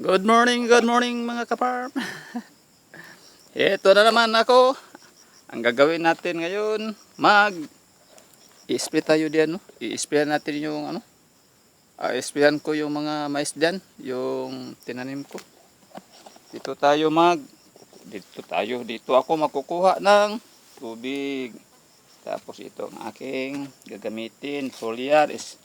Good morning, good morning mga kaparm. Ito na naman ako. Ang gagawin natin ngayon, mag i-spray tayo diyan, no? I-spray natin yung ano? Ah, i-sprayan ko yung mga mais diyan, yung tinanim ko. Dito tayo mag dito tayo, dito ako makukuha ng tubig. Tapos ito ang aking gagamitin, foliar is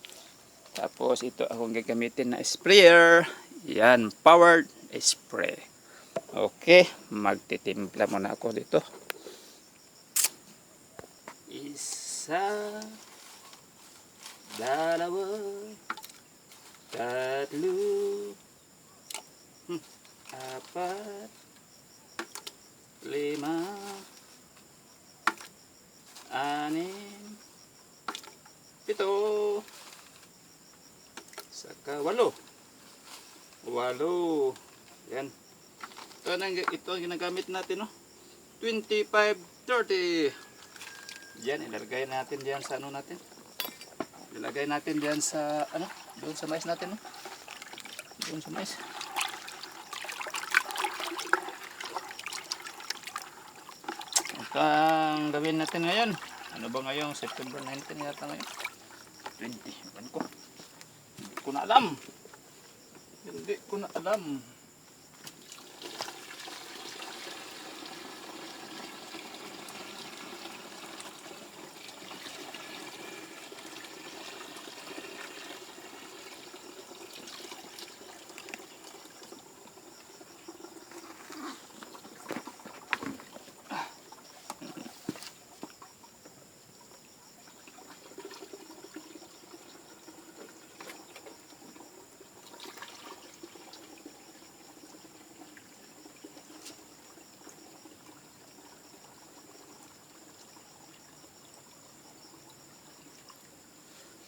tapos ito akong gagamitin na sprayer. Yan, powered spray. Okay, magtitimpla muna ako dito. Isa, dalawa, tatlo, hmm, apat, lima, anim, pito, saka walo. Walo. Yan. Ito, ang, ito ang ginagamit natin, no? 25-30. Yan, ilalagay natin diyan sa ano natin. Ilalagay natin diyan sa, ano, doon sa mais natin, no? Doon sa mais. Ito ang gawin natin ngayon. Ano ba ngayon? September 19 yata ngayon. 20. Ban ko. Hindi ko na alam. Hindi ko na alam.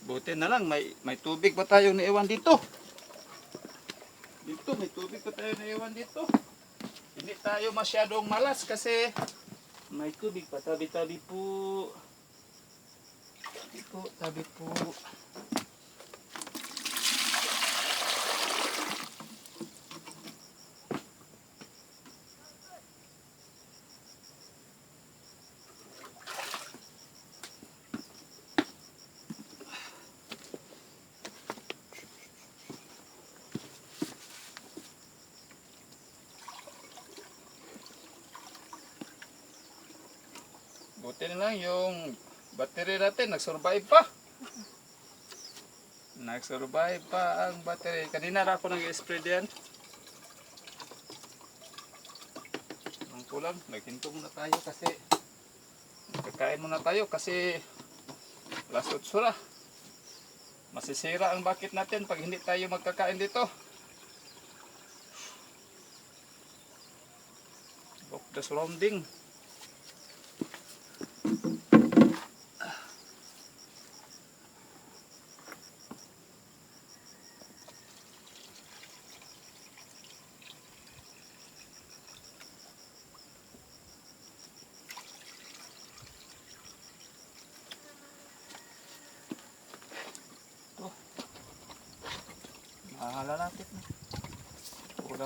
Buti na lang, may, may tubig pa tayo naiwan dito. Dito, may tubig pa tayo naiwan dito. Hindi tayo masyadong malas kasi may tubig pa. Tabi-tabi po. Tabi po, tabi po. Buti na lang yung battery natin, nag-survive pa. Nag-survive pa ang battery. Kanina na ako nag-spray diyan. Ang kulang, naghinto muna tayo kasi kakain muna tayo kasi last utsura. Masisira ang bakit natin pag hindi tayo magkakain dito. Look the surrounding. Mahalalapit na.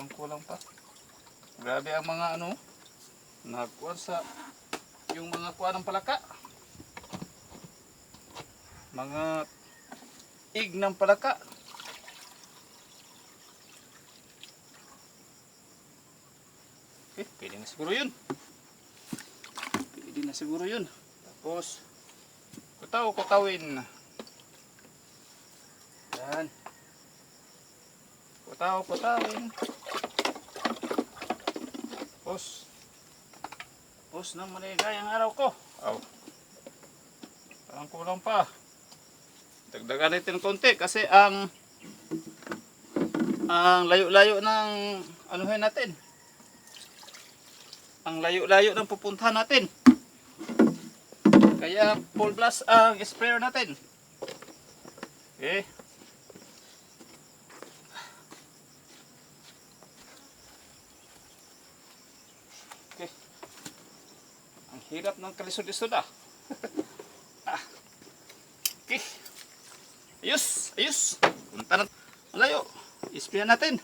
Kulang-kulang pa. Grabe ang mga ano, nagkuhan sa yung mga kuha ng palaka. Mga ig ng palaka. Okay, pwede na siguro yun. Pwede na siguro yun. Tapos, kutaw-kutawin. Yan. Kutaw-kutawin. Tapos, tapos na maligay ang araw ko. Aw. Parang kulang pa. Dagdagan natin konti kasi ang ang layo-layo ng anuhin natin. Ang layo-layo ng pupuntahan natin. Kaya full blast ang sprayer natin. Okay. Okay. Ang kalisod-isod ah. ah. Okay. Ayos, ayos. Punta na. Malayo. Ispihan natin.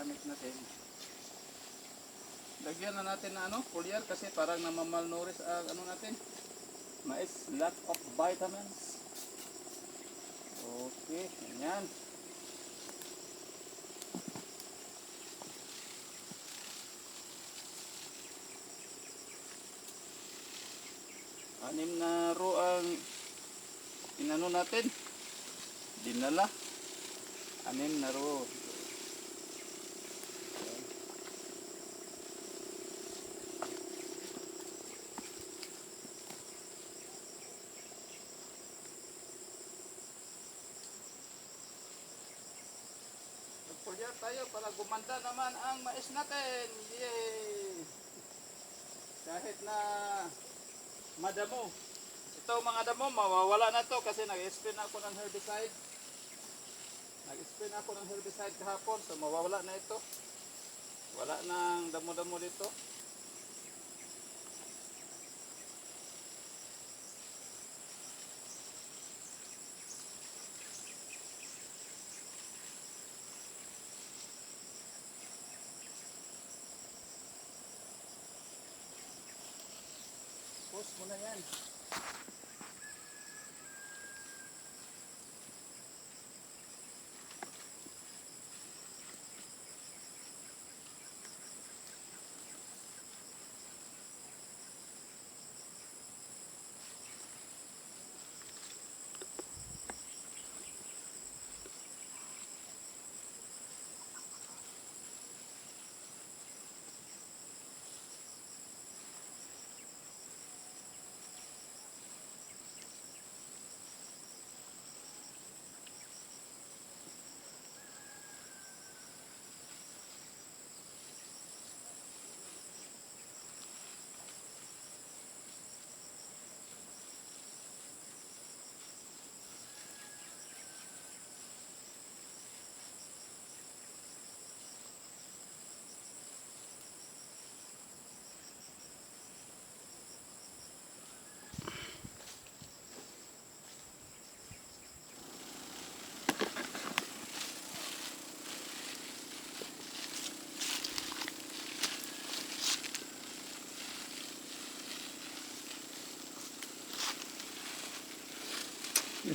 Gamit natin. Lagyan na natin na ano, foliar kasi parang namamalnourished ang ano natin. Mais, lack of vitamins. Okay, yan. Anim na ro ang inano natin. Dinala. Anim na ro. Magpulya tayo para gumanda naman ang mais natin. Yay! Kahit na madamo. Ito mga damo, mawawala na to kasi nag-spin ako ng herbicide. Nag-spin ako ng herbicide kahapon, so mawawala na ito. Wala nang damo-damo dito. Post mo na yan.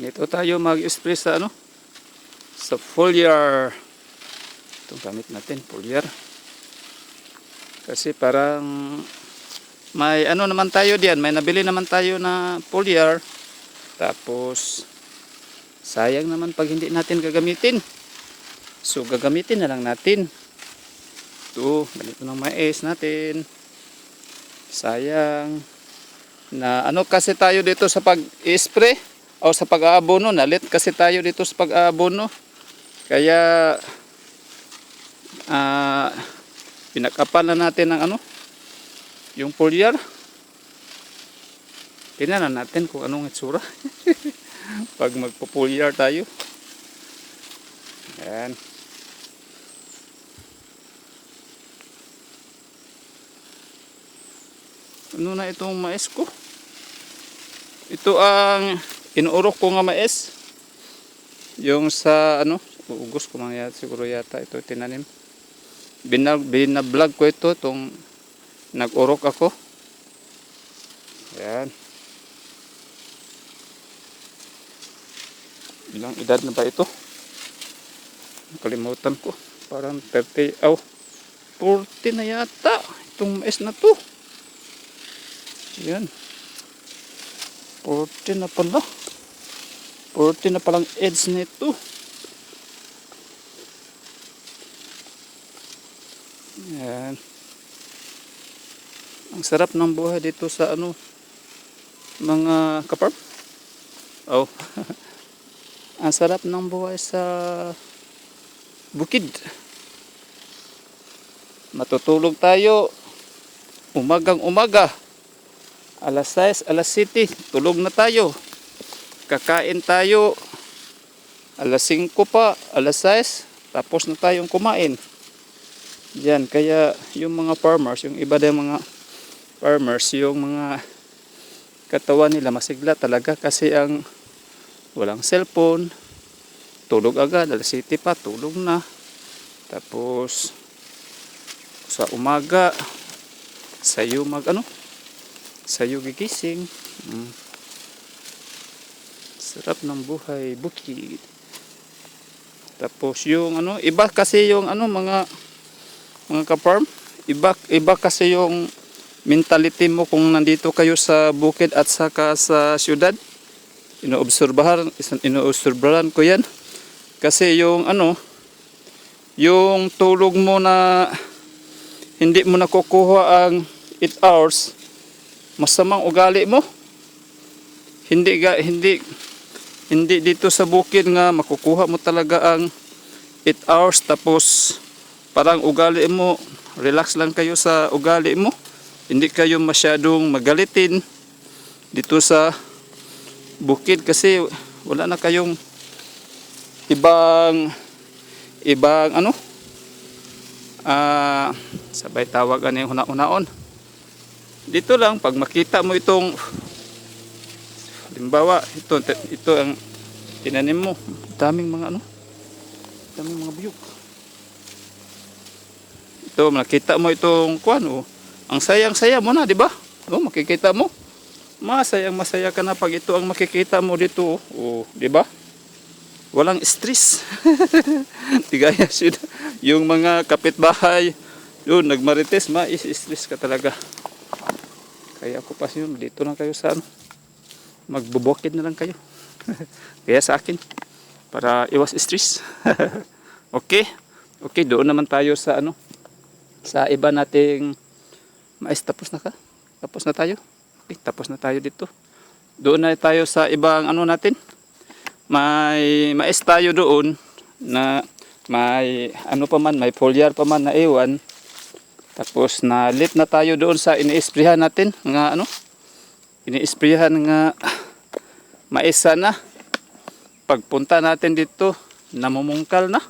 Ganito tayo mag-spray sa ano? Sa foliar. Itong gamit natin, foliar. Kasi parang may ano naman tayo diyan, may nabili naman tayo na foliar. Tapos sayang naman pag hindi natin gagamitin. So gagamitin na lang natin. Ito, ganito ng mais natin. Sayang. Na ano kasi tayo dito sa pag-spray o sa pag-aabono, nalit kasi tayo dito sa pag-aabono. Kaya ah pinakapan na natin ng ano, yung foliar. Tingnan na natin kung anong itsura. Pag magpo-foliar tayo. Ayan. Ano na itong mais ko? Ito ang inuurok ko nga mais. Yung sa ano, uugos ko mga siguro yata ito tinanim. Binag, binablog ko ito, itong nag-urok ako. Ayan. Ilang edad na ba ito? Kalimutan ko. Parang 30, oh, 40 na yata. Itong mais na to. Ayan. 40 na pala. 40 na palang edge nito. Ayan. Ang sarap ng buhay dito sa ano mga kaparm. Oh. Ang sarap ng buhay sa bukid. Matutulog tayo umagang umaga. Alas 6, alas 7, tulog na tayo. Kakain tayo alas 5 pa, alas 6, tapos na tayong kumain. Yan, kaya yung mga farmers, yung iba din mga farmers, yung mga katawan nila masigla talaga kasi ang walang cellphone, tulog agad, alas 7 pa, tulog na. Tapos, sa umaga sayo mag ano sayo gigising mm. Sarap ng buhay bukid. Tapos yung ano iba kasi yung ano mga mga ka-farm iba iba kasi yung mentality mo kung nandito kayo sa bukid at saka sa syudad. Inoobserbahan inoobserbahan ko yan. Kasi yung ano yung tulog mo na hindi mo nakukuha ang 8 hours masamang ugali mo. Hindi ga hindi hindi dito sa bukid nga makukuha mo talaga ang 8 hours tapos parang ugali mo relax lang kayo sa ugali mo. Hindi kayo masyadong magalitin dito sa bukid kasi wala na kayong ibang ibang ano ah sabay tawag ano yung huna-unaon dito lang pag makita mo itong limbawa ito ito ang tinanim mo. Daming mga ano? Daming mga biyok. Ito makita mo itong kuan oh. Ang sayang-saya mo na di ba? Oh makikita mo. Masayang masaya ka na pag ito ang makikita mo dito oh. Di ba? Walang stress. Di gaya sila yung mga kapitbahay. Yun nagmarites ma-stress ka talaga. Kaya ako pa yun dito lang kayo sa ano magbubukid na lang kayo. Kaya sa akin para iwas stress. Okay. Okay doon naman tayo sa ano sa iba nating mais tapos na ka? Tapos na tayo? Okay, tapos na tayo dito. Doon na tayo sa ibang ano natin. May mais tayo doon na may ano pa man may foliar pa man na iwan. Tapos na lit na tayo doon sa iniisprihan natin nga ano iniisprihan nga maisa na. Pagpunta natin dito namumungkal na.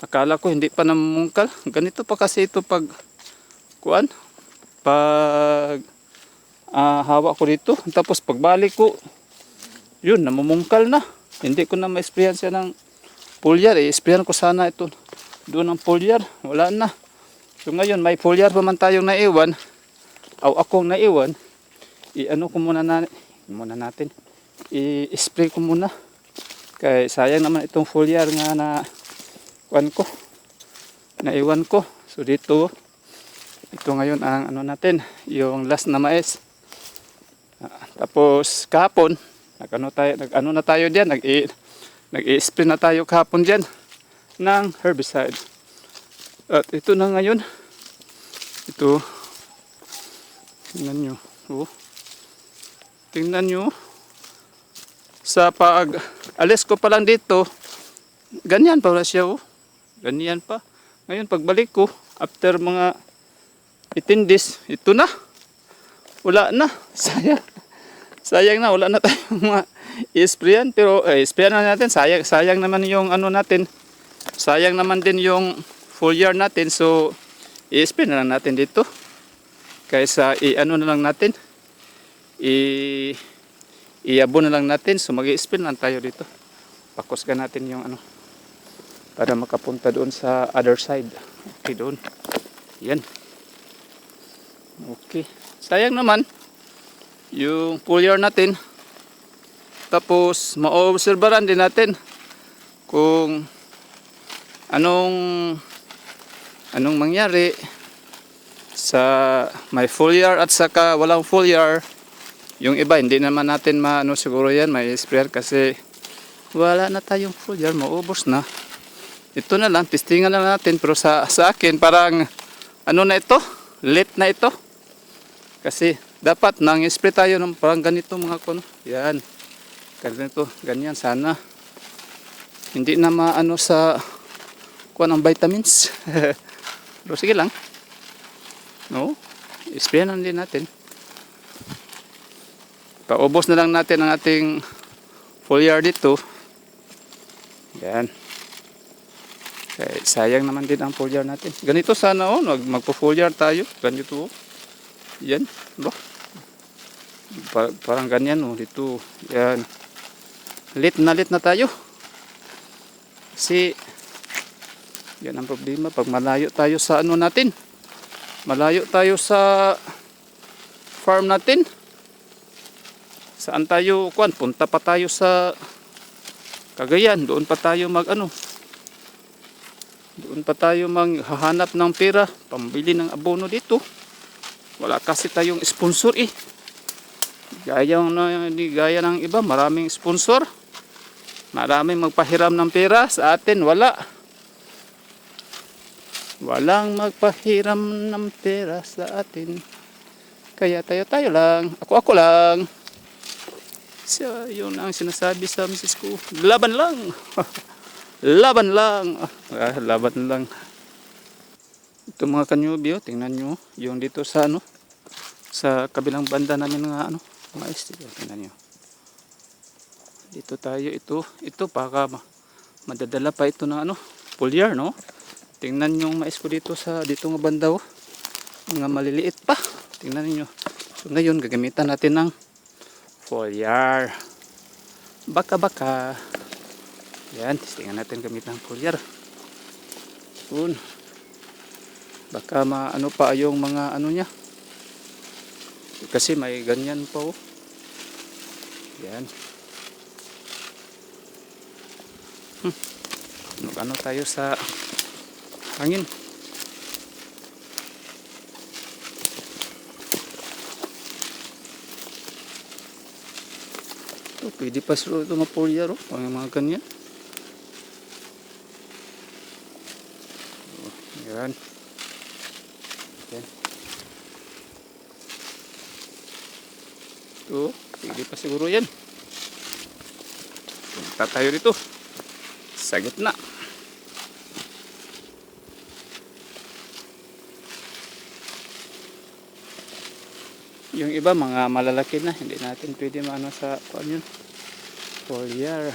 Akala ko hindi pa namumungkal. Ganito pa kasi ito pag kuan pag ah, hawak ko dito. Tapos pagbalik ko yun namumungkal na. Hindi ko na ma-sprayan siya ng foliar eh sprayan ko sana ito doon ng foliar wala na. So ngayon may foliar pa man tayong naiwan. O akong naiwan i-ano ko muna na muna natin. I-spray ko muna. Kaya sayang naman itong foliar nga na kuan ko naiwan ko. So dito ito ngayon ang ano natin yung last na mais. Ah, tapos kahapon nag-ano tayo nag-ano na tayo diyan nag nag-spray na tayo kahapon diyan ng herbicide. At ito na ngayon. Ito. Tingnan nyo. Oh. Tingnan nyo. Sa pag alis ko pa lang dito. Ganyan pa wala siya oh. ganyan pa. Ngayon pagbalik ko after mga 18 days ito na. Wala na. Sayang. Sayang na wala na tayong mga isprayan. Pero eh, isprayan na natin. Sayang sayang naman yung ano natin. Sayang naman din yung full year natin. So i-spray na lang natin dito. Kaysa i-ano na lang natin i iabo na lang natin. So mag spray lang tayo dito. Pakusgan natin yung ano para makapunta doon sa other side. Okay doon. Yan. Okay. Sayang naman yung full year natin. Tapos maobserbaran din natin kung anong anong mangyari sa may full year at saka walang full year yung iba hindi naman natin maano siguro yan may sprayer kasi wala na tayong full maubos na ito na lang testingan na natin pero sa, sa akin parang ano na ito late na ito kasi dapat nang spray tayo ng parang ganito mga kuno yan ganito ganyan sana hindi na maano sa kuha ng vitamins. Pero sige lang. No? Isprayan lang din natin. Paubos na lang natin ang ating foliar dito. Yan. Kaya sayang naman din ang foliar natin. Ganito sana oh, mag magpo-foliar tayo. Ganito oh. Yan. Ba? Pa parang ganyan oh, dito. Yan. Lit na lit na tayo. Kasi yan ang problema pag malayo tayo sa ano natin Malayo tayo sa farm natin. Saan tayo, kwan, punta pa tayo sa Cagayan. Doon pa tayo mag ano. Doon pa tayo maghahanap ng pera. Pambili ng abono dito. Wala kasi tayong sponsor eh. Gaya, na, gaya ng iba, maraming sponsor. Maraming magpahiram ng pera. Sa atin, wala. Walang magpahiram ng pera sa atin. Kaya tayo-tayo lang. Ako-ako lang. Siya, yun ang sinasabi sa misis ko. Laban lang. laban lang. Ah, laban lang. Ito mga kanyubi, oh, tingnan nyo. Yung dito sa ano, sa kabilang banda namin nga ano, mais. Dito, tingnan nyo. Dito tayo, ito. Ito, baka ma- madadala pa ito ng ano, pulyar, no? Tingnan yung mais ko dito sa, dito nga banda, oh. Mga maliliit pa. Tingnan niyo. So ngayon, gagamitan natin ng foliar. Baka-baka. Yan, tingnan natin gamit ng foliar. Yun. Baka maano pa yung mga ano niya. Kasi may ganyan pa oh. Yan. Hmm. Ano tayo sa hangin. Ito, pwede pa sila ito mapulyar, oh. Ang mga ganyan. Oh, yan. Yan. Ito, pwede pa siguro yan. Punta tayo dito. Sa gitna. Yung iba mga malalaki na, hindi natin pwede maano sa kuan yun. Foliar.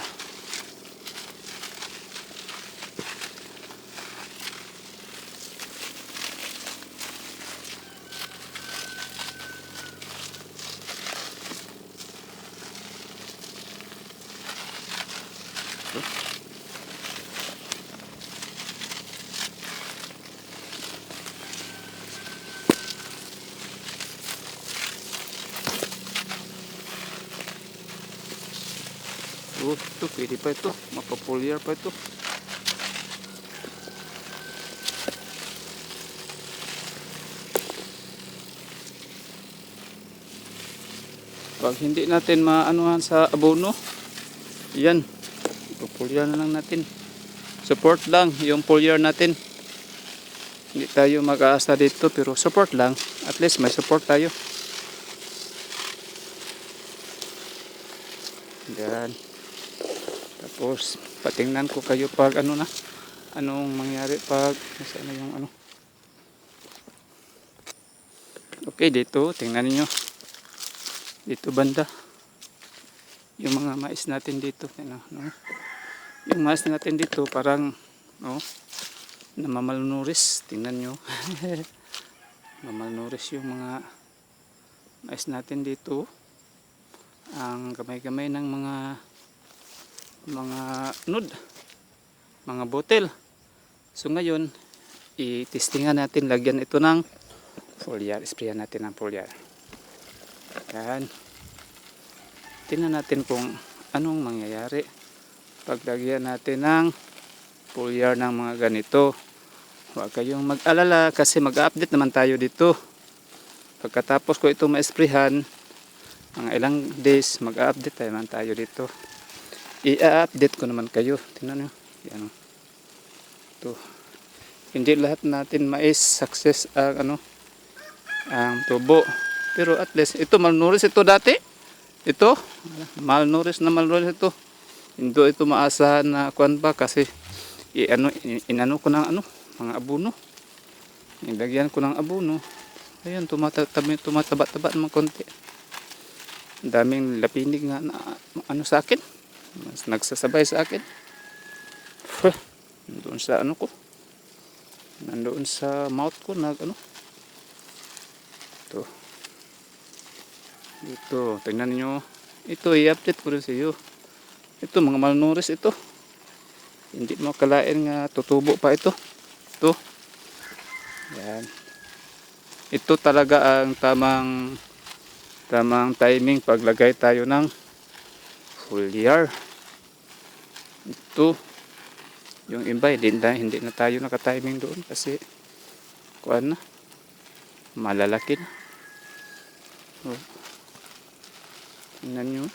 Oh, ito, pwede pa ito. Mapapulyar pa ito. Pag hindi natin maanuhan sa abono, yan, ipapulyar na lang natin. Support lang yung pulyar natin. Hindi tayo mag-aasta dito pero support lang. At least may support tayo. Yan. Tapos, patingnan ko kayo pag ano na, anong mangyari pag, nasaan na yung ano. Okay, dito, tingnan niyo Dito banda. Yung mga mais natin dito, ano, no? Yung mais natin dito, parang, no, namamalnuris. Tingnan nyo. Namamalnuris yung mga mais natin dito. Ang gamay-gamay ng mga mga nud, mga botel. So ngayon, i-testingan natin, lagyan ito ng foliar, sprayan natin ng foliar. Yan. Tingnan natin kung anong mangyayari pag lagyan natin ng foliar ng mga ganito. Huwag kayong mag-alala kasi mag-update naman tayo dito. Pagkatapos ko ito ma-sprayhan, mga ilang days mag-update naman tayo dito i-update ko naman kayo. Tingnan nyo. Yan o ito. Hindi lahat natin mais success ang ano ang tubo. Pero at least ito malnourished ito dati. Ito malnourished na malnourished ito. Hindi ito maasahan na kuan ba kasi i ano inano ko ng ano mga abuno. Nilagyan ko ng abuno. Ayun tumataba tumataba-taba naman konti. Daming lapinig nga na ano sa akin mas nagsasabay sa akin. Huh, nandoon sa ano ko? Nandoon sa mouth ko nag ano? Ito. Dito tingnan niyo. Ito i-update ko rin sa iyo. Ito mga malnourished ito. Hindi mo kalain nga tutubo pa ito. Ito. Yan. Ito talaga ang tamang tamang timing paglagay tayo ng foliar. Ito yung iba hindi na, hindi na tayo naka-timing doon kasi kuan na malalaki na. Oh. Tingnan nyo.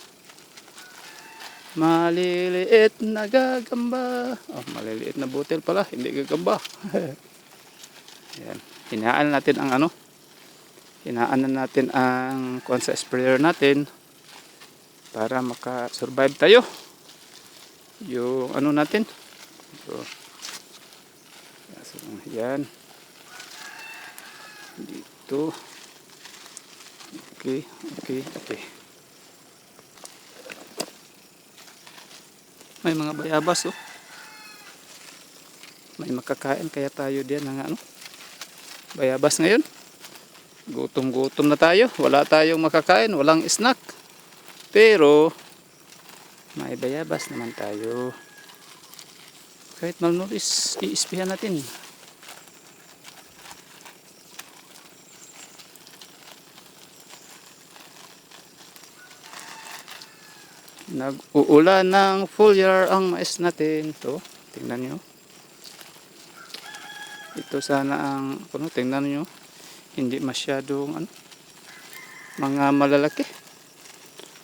Maliliit na gagamba. Oh, maliliit na butel pala, hindi gagamba. Yan. Hinaan natin ang ano. Hinaan na natin ang kuan sa sprayer natin para maka-survive tayo. Yung ano natin. So, so, yan. Dito. Okay, okay, okay. May mga bayabas oh. May makakain kaya tayo diyan ng ano. Bayabas ngayon. Gutom-gutom na tayo. Wala tayong makakain, walang snack. Pero may bayabas naman tayo. Kahit malnourished, iispihan natin. Nag-uulan ng full year ang mais natin. Ito, tingnan nyo. Ito sana ang, ano, tingnan nyo. Hindi masyadong, ano, mga malalaki.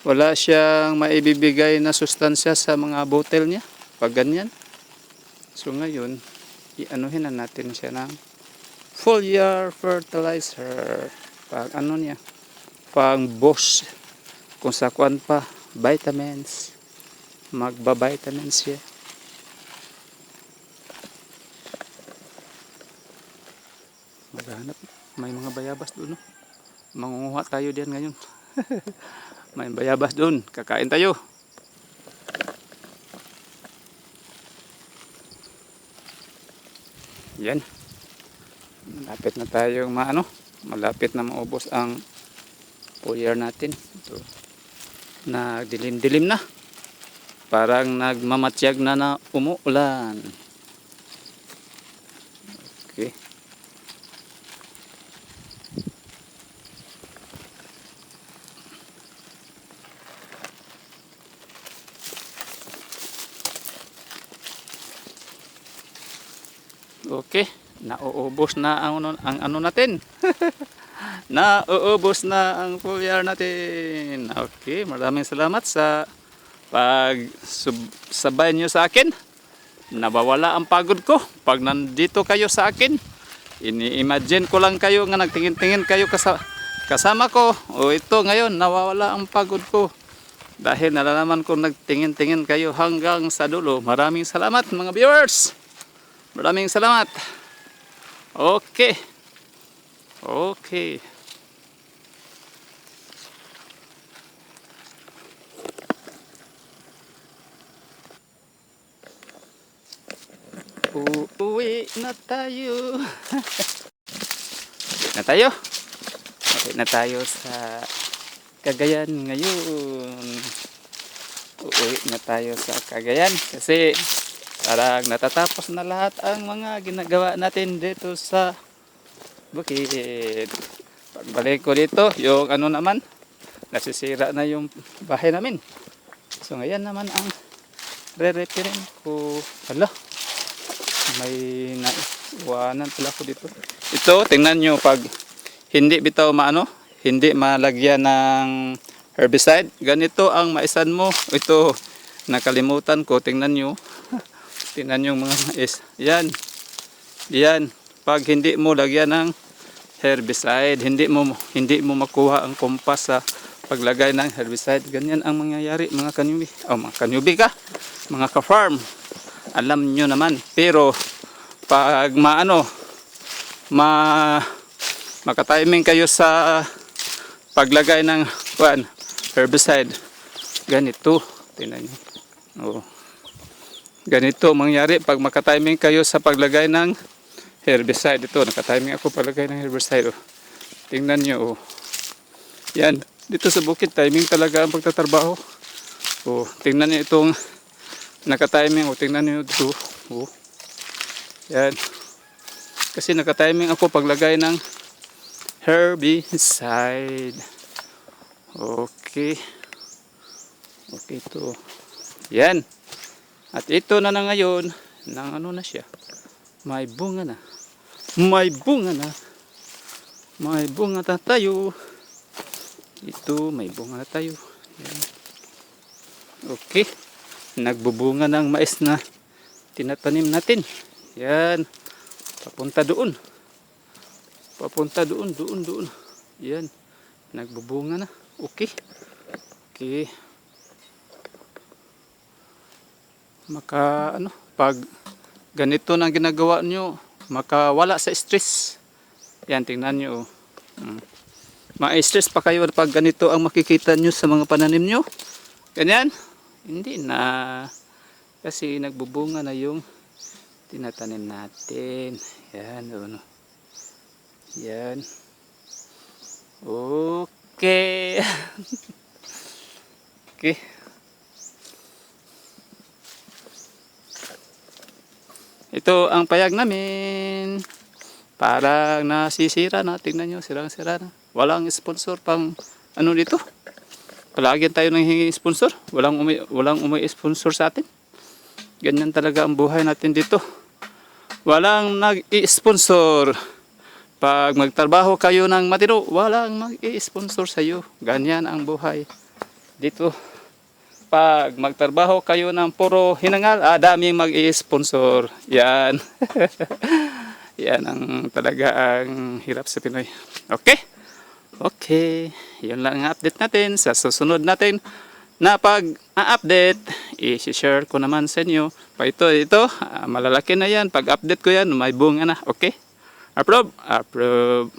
Wala siyang maibibigay na sustansya sa mga bottle niya. Pag ganyan. So ngayon, ianuhin na natin siya ng full year fertilizer. Pag ano niya, pang boss. Kung sa kwan pa, vitamins. Magba-vitamins siya. Maghanap. May mga bayabas doon. No? Mangunguha tayo diyan ngayon. May bayabas doon. Kakain tayo. Yan. Malapit na tayong maano. Malapit na maubos ang puyer natin. Ito. Nagdilim-dilim na. Parang nagmamatsyag na na umuulan. Okay, nauubos na ang, ang ano natin. nauubos na ang foliar natin. Okay, maraming salamat sa pag sabay nyo sa akin. Nabawala ang pagod ko pag nandito kayo sa akin. Ini-imagine ko lang kayo nga nagtingin-tingin kayo kasa- kasama ko. O ito ngayon, nawawala ang pagod ko. Dahil nalalaman ko nagtingin-tingin kayo hanggang sa dulo. Maraming salamat mga viewers. Maraming salamat. Okay. Okay. Uuwi na tayo. Na tayo. Uwi na tayo sa Cagayan ngayon. Uuwi na tayo sa Cagayan kasi parang natatapos na lahat ang mga ginagawa natin dito sa bukid. Pagbalik ko dito, yung ano naman, nasisira na yung bahay namin. So ngayon naman ang re-repairin ko. Hala, may naiwanan pala ko dito. Ito, tingnan nyo pag hindi bitaw maano, hindi malagyan ng herbicide. Ganito ang maisan mo. Ito, nakalimutan ko. Tingnan nyo. Tingnan nyo mga mais. Yan. Yan. Pag hindi mo lagyan ng herbicide, hindi mo hindi mo makuha ang kompas sa paglagay ng herbicide. Ganyan ang mangyayari mga kanyubi. O mga kanyubi ka. Mga ka-farm alam nyo naman pero pag maano ma makatiming kayo sa paglagay ng kuan herbicide ganito tingnan nyo oh. Ganito mangyari pag makatiming kayo sa paglagay ng herbicide ito nakatiming ako paglagay ng herbicide oh. tingnan nyo oh. yan dito sa bukid timing talaga ang pagtatrabaho oh, tingnan nyo itong naka-timing. O, tingnan niyo dito. O. Yan. Kasi naka-timing ako paglagay ng herbicide. Okay. Okay to. Yan. At ito na na ngayon, nang ano na siya. May bunga na. May bunga na. May bunga na tayo. Ito, may bunga na tayo. Okay. Nagbubunga ng mais na tinatanim natin. Yan. Papunta doon. Papunta doon, doon, doon. Yan. Nagbubunga na. Okay. Okay. Maka, ano, pag ganito na ginagawa nyo, makawala sa stress. Yan, tingnan nyo. oh. Mm. Ma-stress pa kayo pag ganito ang makikita nyo sa mga pananim nyo. Ganyan. Hindi na. Kasi nagbubunga na yung tinatanim natin. Yan, ano. Yan. Okay. okay. Ito ang payag namin. Parang nasisira na. Tingnan nyo, sirang-sira na. Walang sponsor pang ano dito. Palagi tayo nang hingi sponsor. Walang umi walang umi-sponsor sa atin. Ganyan talaga ang buhay natin dito. Walang nag-i-sponsor. Pag magtrabaho kayo ng matino, walang mag-i-sponsor sa iyo. Ganyan ang buhay dito. Pag magtrabaho kayo ng puro hinangal, ah, daming mag-i-sponsor. Yan. Yan ang talaga ang hirap sa Pinoy. Okay? Okay. Yun lang ang update natin. Sa susunod natin na pag-update, i-share ko naman sa inyo. Pa ito, ito, ah, malalaki na yan. Pag-update ko yan, may bunga na. Okay? Approve? Approve.